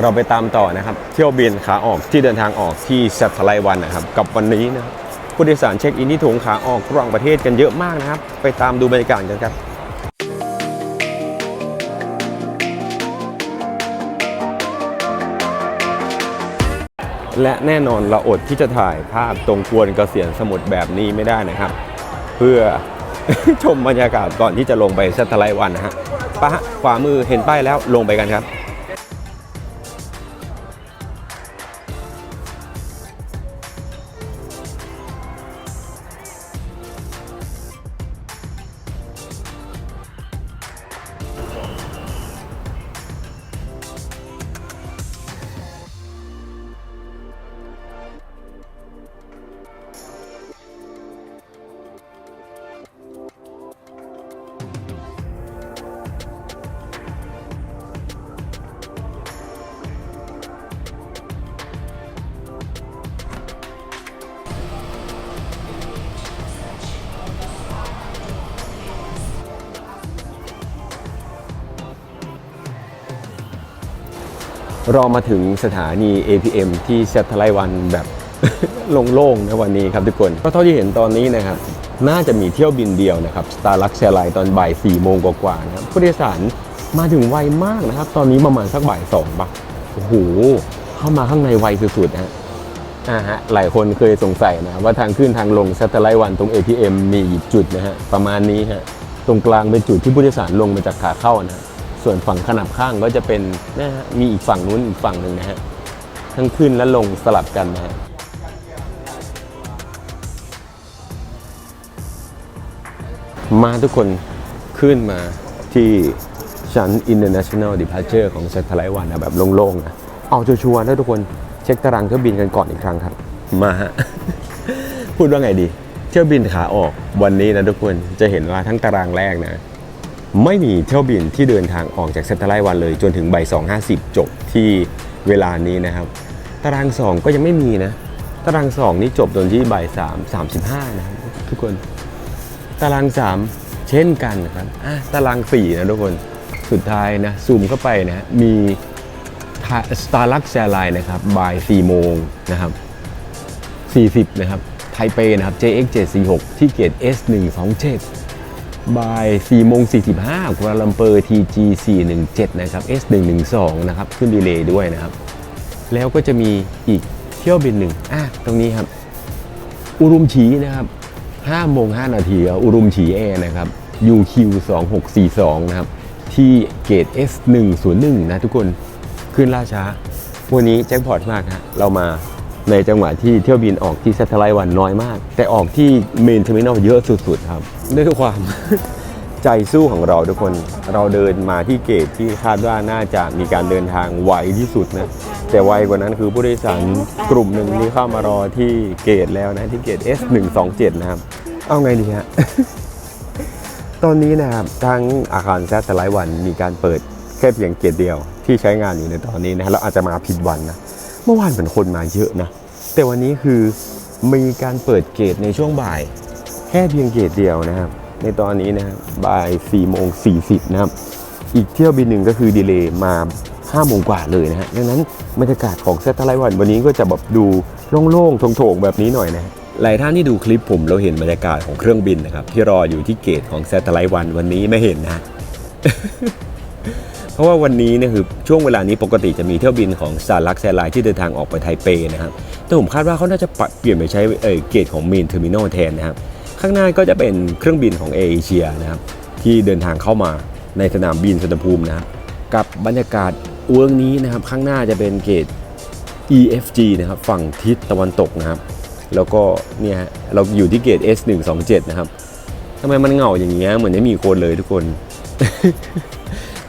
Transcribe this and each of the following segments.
เราไปตามต่อนะครับ เที่ยวบินขาออกที่เดินทางออกที่สัตไลวันนะครับ กับวันนี้นะผู้โดยสารเช็คอินที่ถุงขาออกระหว่างประเทศกันเยอะมากนะครับ ไปตามดูบรรยากาศกันครับและแน่นอนเราอดที่จะถ่ายภาพตรงกวนเกษียณสมุทรแบบนี้ไม่ได้นะครับ เพื่อชมบรรยากาศก่อนที่จะลงไปสัตไลวันนะฮะปะขวามือเห็นป้ายแล้วลงไปกันครับ เรามาถึงสถานี ATM ที่เซตไลวันแบบโล่งๆนวันนี้ครับทุกคนก็เท่าที่เห็นตอนนี้นะครับ น่าจะมีเที่ยวบินเดียวนะครับ Starlux Airlines ตอนบ่าย4โมงกว่าๆนะครับผู้โดยสารมาถึงไวมากนะครับ ตอนนี้ประมาณสักบ่าย2ปะโอ้โหเข้ามาข้างในไวสุดๆนะฮะอ่าฮะหลายคนเคยสงสัยนะว่าทางขึ้นทางลง Satellite วันตรง ATM มีอีกจุดนะฮะประมาณนี้ฮะตรงกลางเป็นจุดที่ผู้โดยสารลงมาจากขาเข้านะ ส่วนฝั่งขนาบข้างก็จะเป็นนะฮะมีอีกฝั่งนู้นอีกฝั่งหนึ่งนะฮะทั้งขึ้นและลงสลับกันนะฮะมาทุกคนขึ้นมาที่ชั้น International Departure ของ Satellite One นะแบบโล่งๆนะเอาชัวร์ๆนะทุกคนเช็คตารางเที่ยวบินกันก่อนอีกครั้งครับ มาฮะ พูดว่าไงดี เที่ยวบินขาออกวันนี้นะทุกคนจะเห็นว่าทั้งตารางแรกนะ ไม่มีเที่ยวบินที่เดินทางออกจากเซตไลท์วันเลย จนถึงบ่าย250 จบที่เวลานี้นะครับ ตาราง 2 ก็ยังไม่มีนะ ตาราง 2 นี่จบตอนที่บ่าย3 35 นะครับทุกคน ตาราง 3 เช่นกันนะครับอะตาราง 4 นะทุกคน สุดท้ายนะซูมเข้าไปนะมี Starlux Airlines นะครับบ่าย4โมงนะครับ 40 นะครับ ไทเปนะครับ JX 746 ที่เกต S127 บ่าย4โมง45กัวลาลัมเปอร์ TG 417นะครับ S112 นะครับ ขึ้นดีเลย์ด้วยนะครับ แล้วก็จะมีอีกเที่ยวบินหนึ่งอะตรงนี้ครับ อุรุมฉีนะครับ5โมง5นาทีอุรุมฉีแอร์นะครับ UQ 2642นะครับ ที่เกต S101 นะทุกคนขึ้นล่าช้า วันนี้แจ็คพอตมากฮะเรามา ในจังหวะที่เที่ยวบินออกที่ s ซ t ไล t ์วันน้อยมาก แต่ออกที่เมนเทอร์มินอลเยอะสุดๆครับ ด้วยความ ใจสู้ของเราทุกคน เราเดินมาที่เกตที่คาดว่าน่าจะมีการเดินทางไวที่สุดนะ แต่ไวกว่านั้นคือผู้โดยสารกลุ่มหนึ่งที่เข้ามารอที่เกตแล้วนะที่เกต S127 นะครับ เอาไงดีฮะ ตอนนี้นะครับทั้งอาคารแซตไลท์วันมีการเปิดแค่เพียงเกตเดียวที่ใช้งานอยู่ในตอนนี้นะเราอาจจะมาผิดวันนะ มื่อวานเป็นคนมาเยอะนะ แต่วันนี้คือมีการเปิดเกตในช่วงบ่าย แค่เพียงเกตเดียวนะครับ ในตอนนี้นะครับบ่าย4โมง40นะครับ อีกเที่ยวบินหนึ่งก็คือดีเลย์มา5โมงกว่าเลยนะฮะดังนั้นบรรยากาศของเซตไลวันวันนี้ก็จะแบบดูโล่งๆโถงๆแบบนี้หน่อยนะหลายท่านที่ดูคลิปผมเราเห็นบรรยากาศของเครื่องบินนะครับ ที่รออยู่ที่เกตของเซตไลวันวันนี้ไม่เห็นนะ เพราะว่าวันนี้เนี่ยคือช่วงเวลานี้ปกติจะมีเที่ยวบินของ Starlux Airlines ที่เดินทางออกไปไทเปนะครับแต่ผมคาดว่าเขาน่าจะปรับเปลี่ยนไปใช้เออเกตของ Main Terminal แทนนะครับข้างหน้าก็จะเป็นเครื่องบินของ Air Asia นะครับที่เดินทางเข้ามาในสนามบินสุวรรณภูมินะครับกับบรรยากาศเวิร์กนี้นะครับข้างหน้าจะเป็นเกต EFG นะครับฝั่งทิศตะวันตกนะครับแล้วก็เนี่ยเราอยู่ที่เกต S127 นะครับทำไมมันเหงาอย่างเงี้ยเหมือนไม่มีคนเลยทุกคน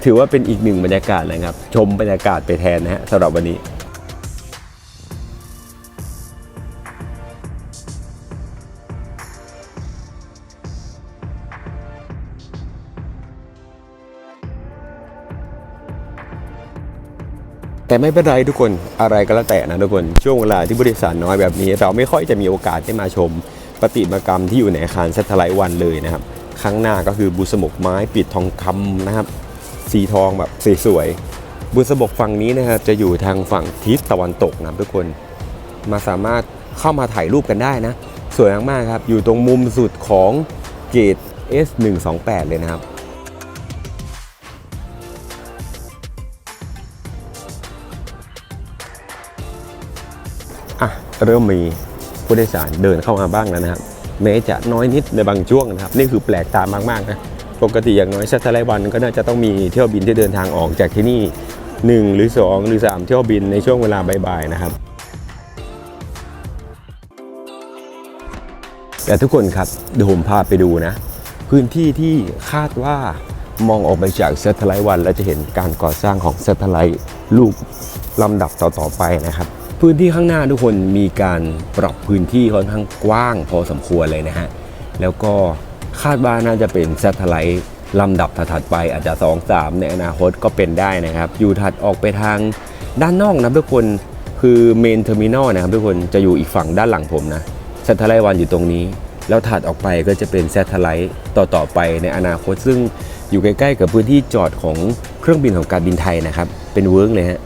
ถือว่าเป็นอีกหนึ่งบรรยากาศนะครับ ชมบรรยากาศไปแทนนะฮะสำหรับวันนี้แต่ไม่เป็นไรทุกคนอะไรก็แล้วแต่นะทุกคนช่วงเวลาที่บริษัทน้อยแบบนี้ เราไม่ค่อยจะมีโอกาสได้มาชมปฏิมากรรมที่อยู่ในอาคารเซตไลท์วันเลยนะครับ ข้างหน้าก็คือบุษมกไม้ปิดทองคำนะครับ สีทองแบบสวยๆบุษบกฝั่งนี้นะครับจะอยู่ทางฝั่งทิศตะวันตกนะทุกคนมาสามารถเข้ามาถ่ายรูปกันได้นะ สวยมากๆครับ อยู่ตรงมุมสุดของเกต S128 เลยนะครับอะเริ่มมีผู้โดยสารเดินเข้ามาบ้างแล้วนะครับแม้จะน้อยนิดในบางช่วงนะครับ นี่คือแปลกตามากๆนะ ปกติอย่างน้อยชัตเตอร์ไลวันก็น่าจะต้องมีเที่ยวบินที่เดินทางออกจากที่นี่ 1 หรือ 2 หรือ 3 เที่ยวบินในช่วงเวลาบ่ายๆนะครับ แต่ทุกคนครับเดี๋ยวผมพาไปดูนะ พื้นที่ที่คาดว่ามองออกไปจากเซตไลท์วันแล้วจะเห็นการก่อสร้างของเซตไลท์ลูกลำดับต่อๆไปนะครับ พื้นที่ข้างหน้าทุกคนมีการปรับพื้นที่ค่อนข้างกว้างพอสมควรเลยนะฮะแล้วก็ คาดว่าน่าจะเป็นเซตไลท์ลำดับถัดไปอาจจะ 2 3 ในอนาคตก็เป็นได้นะครับ อยู่ถัดออกไปทางด้านนอกนะทุกคนคือเมนเทอร์มินอลนะครับทุกคนจะอยู่อีกฝั่งด้านหลังผมนะแซทไลท์วันอยู่ตรงนี้ แล้วถัดออกไปก็จะเป็นแซทไลท์ต่อๆไปในอนาคต ซึ่งอยู่ใกล้ๆกับพื้นที่จอดของเครื่องบินของการบินไทยนะครับเป็นเวิร์กเลยฮะ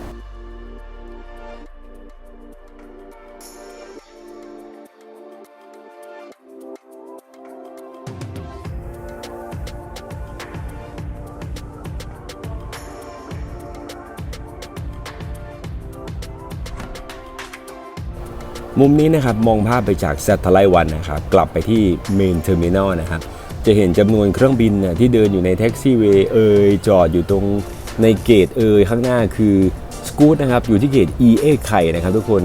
มุมนี้นะครับมองภาพไปจาก Satellite วันนะครับกลับไปที่ Main Terminal นะครับจะเห็นจำนวนเครื่องบินนะที่เดินอยู่ในแท็กซี่เวย์เอยจอดอยู่ตรงในเกตเอยข้างหน้าคือสกูตนะครับอยู่ที่เกต EA ไข่นะครับทุกคน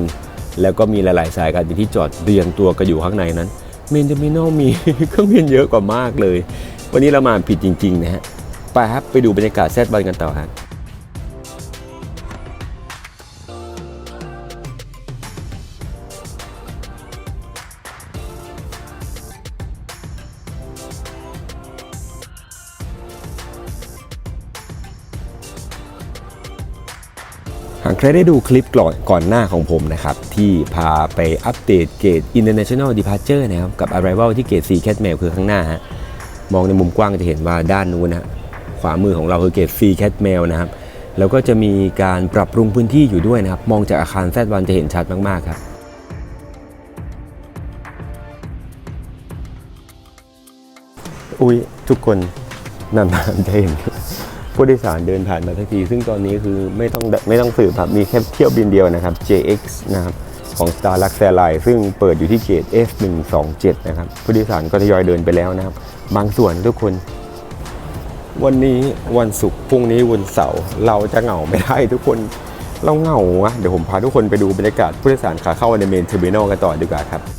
แล้วก็มีหลาย ๆ สายการบินที่จอดเรียงตัวกันอยู่ข้างในนั้น Main Terminal มีเครื่องบินเยอะกว่ามากเลย วันนี้เรามาผิดจริง ๆ นะฮะไปครับไปดูบรรยากาศแซดบันกันต่อครับ ใครได้ดูคลิปก่อนก่อนหน้าของผมนะครับ ที่พาไปอัปเดตเกต International Departure นะครับ กับ Arrival ที่เกต C Cat Mail คือข้างหน้าฮะมองในมุมกว้างจะเห็นว่าด้านนู้นนะขวามือของเราคือเกต C Cat Mail นะครับ แล้วก็จะมีการปรับปรุงพื้นที่อยู่ด้วยนะครับ มองจากอาคารแซดวันจะเห็นชัดมากๆครับอุ้ยทุกคนนานๆจะเห็น ผู้โดยสารเดินผ่านมาทักที ซึ่งตอนนี้คือไม่ต้องไม่ต้องสืบครับ มีแค่เที่ยวบินเดียวนะครับ JX นะครับของ Star l u x a i r l i n e ซึ่งเปิดอยู่ที่เกต F127 นะครับ ผู้โดยสารก็ทยอยเดินไปแล้วนะครับ บางส่วนทุกคน วันนี้วันศุกร์พรุ่งนี้วันเสาร์เราจะเหงาไม่ได้ทุกคนเราเหงาอะเดี๋ยวผมพาทุกคนไปดูบรรยากาศผู้โดยสารขาเข้าในเมนเทอร์มินอลกันต่อดีกว่าครับ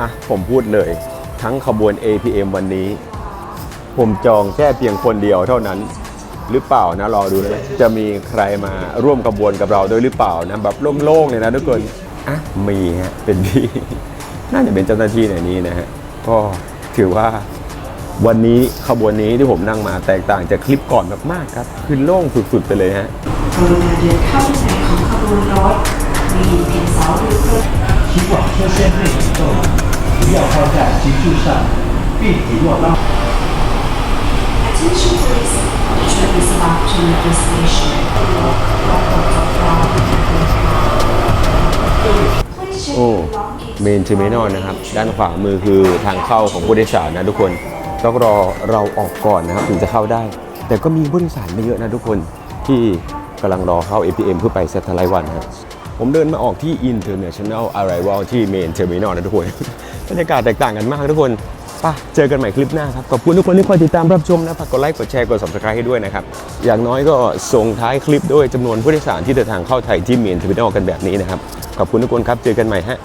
่ะผมพูดเลย ทั้งขบวน APM วันนี้ ผมจองแค่เพียงคนเดียวเท่านั้นหรือเปล่านะรอดูนะจะมีใครมาร่วมขบวนกับเราด้วยหรือเปล่านะแบบโล่งๆเนี่ยนะทุกคนอะมีฮะเป็นพี่น่าจะเป็นเจ้าหน้าที่ในนี้นะฮะก็ถือว่าวันนี้ขบวนนี้ที่ผมนั่งมาแตกต่างจากคลิปก่อนแบบมากครับคือโล่งสุดๆไปเลยฮะกรุณเดินเข้าที่นของขบวนรถมีเพียงสองหรือคิดว่าเพื่อเส้นให้ต้อง 不要靠在急柱上，并停落到 Attention please the train is about to leave the station Please check โอ้ your belongings เมนเทอร์มินอลนะครับ ด้านขวามือคือทางเข้าของผู้โดยสารนะทุกคน ต้องรอเราออกก่อนนะครับ ถึงจะเข้าได้ แต่ก็มีผู้โดยสารไม่เยอะนะทุกคนที่กำลังรอเข้า APM เพื่อไปเซตไลท์วันนะครับผมเดินมาออกที่ International Arrival ที่เมนเทอร์มินอลนะทุกคน บรรยากาศแตกต่างกันมากทุกคนป่ะเจอกันใหม่คลิปหน้าครับ ขอบคุณทุกคนที่คอยติดตามรับชมนะฝากกดไลค์กดแชร์กด subscribe ให้ด้วยนะครับ อย่างน้อยก็ส่งท้ายคลิปด้วยจำนวนผู้โดยสารที่เดินทางเข้าไทยที่เมนเทอร์มินอลกันแบบนี้นะครับ ขอบคุณทุกคนครับ เจอกันใหม่ฮะ